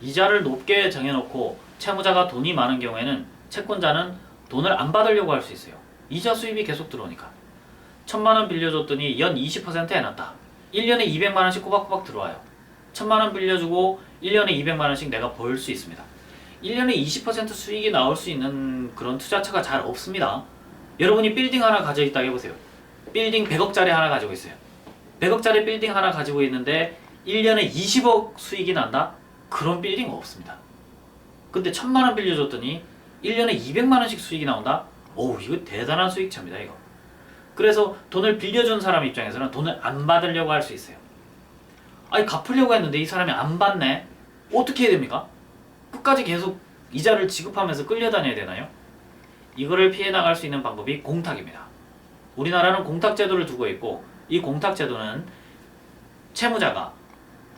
이자를 높게 정해놓고 채무자가 돈이 많은 경우에는 채권자는 돈을 안 받으려고 할 수 있어요. 이자 수입이 계속 들어오니까. 천만 원 빌려줬더니 연 20% 해놨다. 1년에 200만 원씩 꼬박꼬박 들어와요. 천만 원 빌려주고 1년에 200만 원씩 내가 벌 수 있습니다. 1년에 20% 수익이 나올 수 있는 그런 투자처가 잘 없습니다. 여러분이 빌딩 하나 가지고 있다고 해보세요. 빌딩 100억짜리 하나 가지고 있어요. 100억짜리 빌딩 하나 가지고 있는데 1년에 20억 수익이 난다? 그런 빌딩 없습니다. 근데 천만 원 빌려줬더니 1년에 200만 원씩 수익이 나온다? 오, 이거 대단한 수익차입니다, 이거. 그래서 돈을 빌려준 사람 입장에서는 돈을 안 받으려고 할 수 있어요. 아니, 갚으려고 했는데 이 사람이 안 받네? 어떻게 해야 됩니까? 끝까지 계속 이자를 지급하면서 끌려다녀야 되나요? 이거를 피해 나갈 수 있는 방법이 공탁입니다. 우리나라는 공탁 제도를 두고 있고 이 공탁 제도는 채무자가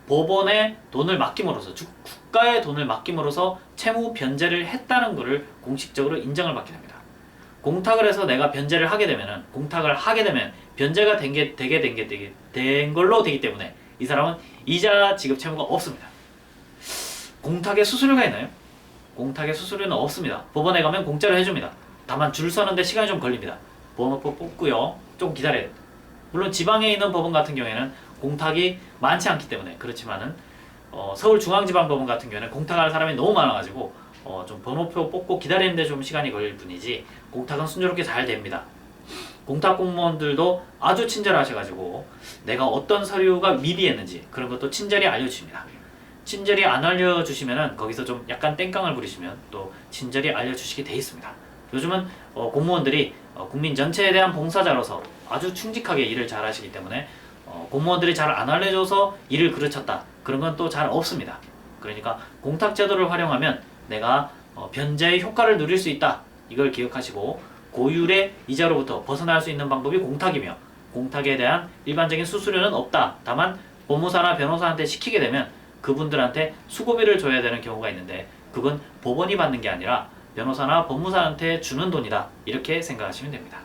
법원에 돈을 맡김으로써 즉 국가에 돈을 맡김으로써 채무 변제를 했다는 것을 공식적으로 인정을 받게 됩니다. 공탁을 해서 내가 변제를 하게 되면은 공탁을 하게 되면 변제가 된 게 되게 된 게 되게 된 걸로 되기 때문에 이 사람은 이자 지급 채무가 없습니다. 공탁에 수수료가 있나요? 공탁에 수수료는 없습니다. 법원에 가면 공짜로 해줍니다. 다만 줄 서는데 시간이 좀 걸립니다. 번호표 뽑고요. 좀 기다려야 됩니다. 물론 지방에 있는 법원 같은 경우에는 공탁이 많지 않기 때문에 그렇지만은 어, 서울중앙지방법원 같은 경우에는 공탁할 사람이 너무 많아가지고 어, 좀 번호표 뽑고 기다리는데 좀 시간이 걸릴 뿐이지 공탁은 순조롭게 잘 됩니다. 공탁 공무원들도 아주 친절하셔가지고 내가 어떤 서류가 미비했는지 그런 것도 친절히 알려주십니다. 친절히 안 알려주시면은 거기서 좀 약간 땡깡을 부리시면 또 친절히 알려주시게 돼 있습니다. 요즘은 어, 공무원들이 어, 국민 전체에 대한 봉사자로서 아주 충직하게 일을 잘 하시기 때문에 어, 공무원들이 잘 안 알려줘서 일을 그르쳤다 그런 건 또 잘 없습니다. 그러니까 공탁 제도를 활용하면 내가 어, 변제의 효과를 누릴 수 있다 이걸 기억하시고 고율의 이자로부터 벗어날 수 있는 방법이 공탁이며 공탁에 대한 일반적인 수수료는 없다. 다만 법무사나 변호사한테 시키게 되면 그분들한테 수고비를 줘야 되는 경우가 있는데 그건 법원이 받는 게 아니라 변호사나 법무사한테 주는 돈이다. 이렇게 생각하시면 됩니다.